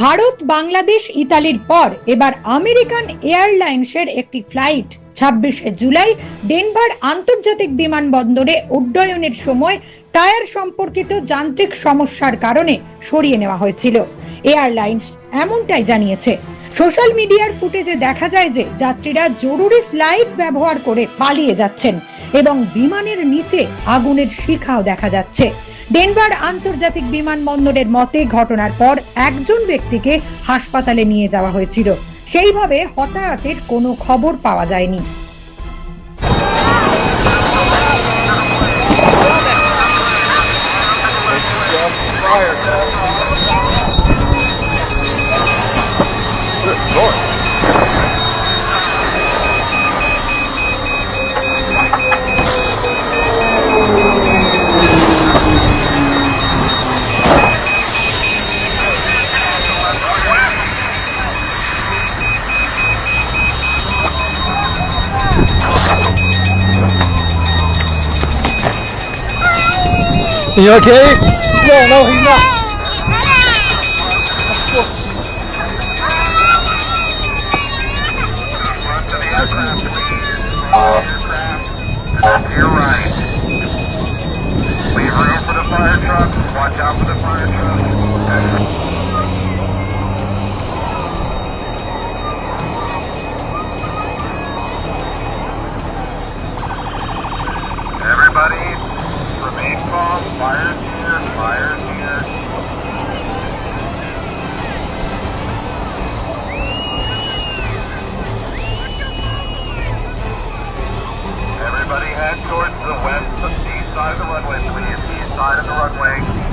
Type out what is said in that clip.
ভারত, বাংলাদেশ, ইতালির পর এবার আমেরিকান এয়ারলাইন্সের একটি ফ্লাইট। ছাব্বিশে জুলাই ডেনভার আন্তর্জাতিক বিমানবন্দরে উড্ডয়নের সময় টায়ার সম্পর্কিত যান্ত্রিক সমস্যার কারণে সরিয়ে নেওয়া হয়েছিল। এয়ারলাইন্স এমনটাই জানিয়েছে। সোশ্যাল মিডিয়ার ফুটেজে দেখা যায় যে যাত্রীরা জরুরি স্লাইড ব্যবহার করে পালিয়ে যাচ্ছেন এবং বিমানের নিচে আগুনের শিখাও দেখা যাচ্ছে। ডেনভার আন্তর্জাতিক বিমানবন্দরের মতে ঘটনার পর একজন ব্যক্তিকে হাসপাতালে নিয়ে যাওয়া হয়েছিল। সেইভাবে হতাহতের কোনো খবর পাওয়া যায়নি। You okay? No, no, he's not. Your right. Leave room for the fire truck. Watch out for the fire trucks. off, here, fire's here. Everybody head towards the west, the east side of the runway, please. East side of the runway.